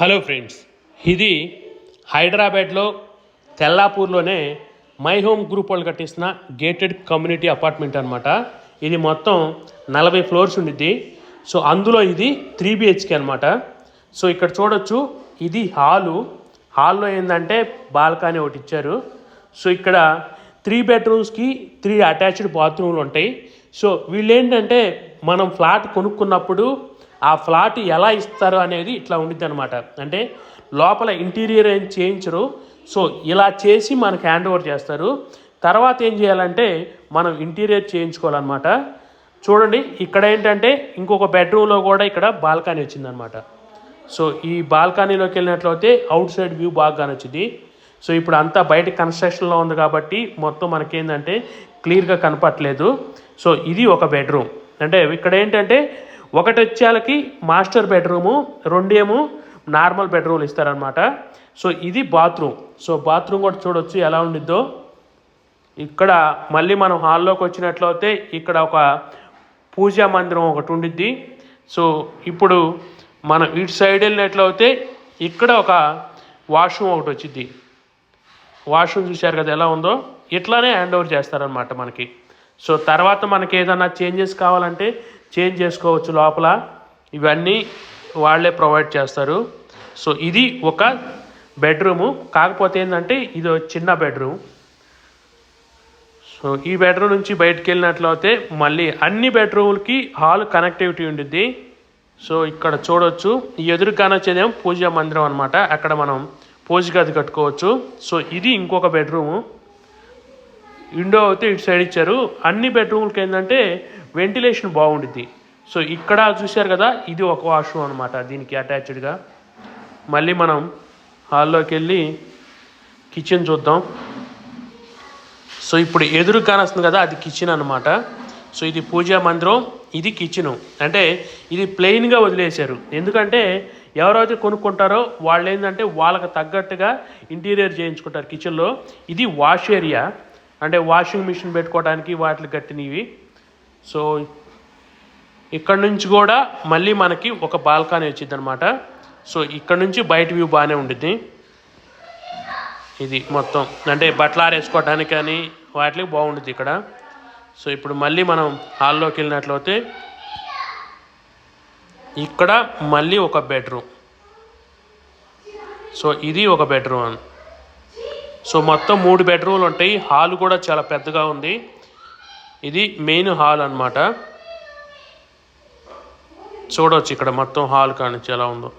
Hello friends ఇది హైదరాబాద్లో తెల్లాపూర్లోనే my home group వాళ్ళు కట్టిస్తున్న గేటెడ్ కమ్యూనిటీ అపార్ట్మెంట్ అనమాట ఇది మొత్తం నలభై ఫ్లోర్స్ ఉండిద్ది. సో అందులో ఇది త్రీ బిహెచ్కే అనమాట సో ఇక్కడ చూడొచ్చు ఇది హాలు. హాల్లో ఏంటంటే బాల్కనీ ఒకటి ఇచ్చారు. సో ఇక్కడ త్రీ బెడ్రూమ్స్కి త్రీ అటాచ్డ్ బాత్రూమ్లు ఉంటాయి. సో వీళ్ళు ఏంటంటే మనం ఫ్లాట్ కొనుక్కున్నప్పుడు ఆ ఫ్లాట్ ఎలా ఇస్తారు అనేది ఇట్లా ఉండిద్ది అనమాట అంటే లోపల ఇంటీరియర్ ఏం చేయించరు. సో ఇలా చేసి మనకు హ్యాండ్ ఓవర్ చేస్తారు. తర్వాత ఏం చేయాలంటే మనం ఇంటీరియర్ చేయించుకోవాలన్నమాట. చూడండి ఇక్కడ ఏంటంటే ఇంకొక బెడ్రూమ్లో కూడా ఇక్కడ బాల్కనీ వచ్చిందనమాట సో ఈ బాల్కనీలోకి వెళ్ళినట్లయితే అవుట్ సైడ్ వ్యూ బాగా కానొచ్చింది. సో ఇప్పుడు అంతా బయట కన్స్ట్రక్షన్లో ఉంది కాబట్టి మొత్తం మనకేంటంటే క్లియర్గా కనపట్లేదు సో ఇది ఒక బెడ్రూమ్. అంటే ఇక్కడ ఏంటంటే ఒకటి వచ్చేళ్ళకి మాస్టర్ బెడ్రూము రెండేమో నార్మల్ బెడ్రూమ్లు ఇస్తారనమాట సో ఇది బాత్రూమ్. సో బాత్రూమ్ కూడా చూడొచ్చు ఎలా ఉండిద్దో. ఇక్కడ మళ్ళీ మనం హాల్లోకి వచ్చినట్లయితే ఇక్కడ ఒక పూజా మందిరం ఒకటి ఉండిద్ది. సో ఇప్పుడు మనం ఇటు సైడ్ వెళ్ళినట్లయితే ఇక్కడ ఒక వాష్రూమ్ ఒకటి వచ్చింది వాష్రూమ్ చూశారు కదా ఎలా ఉందో? ఇట్లానే హ్యాండ్ ఓవర్ చేస్తారనమాట మనకి. సో తర్వాత మనకి ఏదైనా చేంజెస్ కావాలంటే చేంజ్ చేసుకోవచ్చు లోపల. ఇవన్నీ వాళ్ళే ప్రొవైడ్ చేస్తారు. సో ఇది ఒక బెడ్రూము. కాకపోతే ఏంటంటే ఇది చిన్న బెడ్రూమ్. సో ఈ బెడ్రూమ్ నుంచి బయటకు వెళ్ళినట్లయితే మళ్ళీ అన్ని బెడ్రూమ్లకి హాల్ కనెక్టివిటీ ఉండిద్ది. సో ఇక్కడ చూడొచ్చు. ఎదురుగానొచ్చేదేమో ఎదురుగానే వచ్చేదేమో పూజా మందిరం అనమాట అక్కడ మనం పూజ గది కట్టుకోవచ్చు. సో ఇది ఇంకొక బెడ్రూము. విండో అయితే ఇటు సైడ్ ఇచ్చారు. అన్ని బెడ్రూమ్లకి ఏంటంటే వెంటిలేషన్ బాగుండిద్ది. సో ఇక్కడ చూశారు కదా ఇది ఒక వాష్రూమ్ అనమాట దీనికి అటాచ్డ్గా మళ్ళీ మనం హాల్లోకి వెళ్ళి కిచెన్ చూద్దాం. సో ఇప్పుడు ఎదురు కానొస్తుంది కదా అది కిచెన్ అనమాట సో ఇది పూజా మందిరం ఇది కిచెను అంటే ఇది ప్లెయిన్గా వదిలేశారు. ఎందుకంటే ఎవరైతే కొనుక్కుంటారో వాళ్ళు ఏంటంటే వాళ్ళకి తగ్గట్టుగా ఇంటీరియర్ చేయించుకుంటారు కిచెన్లో ఇది వాష్ ఏరియా అంటే వాషింగ్ మిషన్ పెట్టుకోవడానికి వాటికి కట్టినవి సో ఇక్కడ నుంచి కూడా మళ్ళీ మనకి ఒక బాల్కనీ వచ్చింది అనమాట సో ఇక్కడ నుంచి బయట వ్యూ బాగానే ఉండిద్ది. ఇది మొత్తం. అంటే బట్టలు ఆరేసుకోవడానికి కానీ వాటికి బాగుంటుంది ఇక్కడ. సో ఇప్పుడు మళ్ళీ మనం హాల్లోకి వెళ్ళినట్లయితే ఇక్కడ మళ్ళీ ఒక బెడ్రూమ్. సో ఇది ఒక బెడ్రూమ్. అని సో మొత్తం మూడు బెడ్రూమ్లు ఉంటాయి. హాల్ కూడా చాలా పెద్దగా ఉంది. ఇది మెయిన్ హాల్ అన్నమాట. చూడవచ్చు ఇక్కడ మొత్తం హాల్ కానీ ఎలా ఉందో.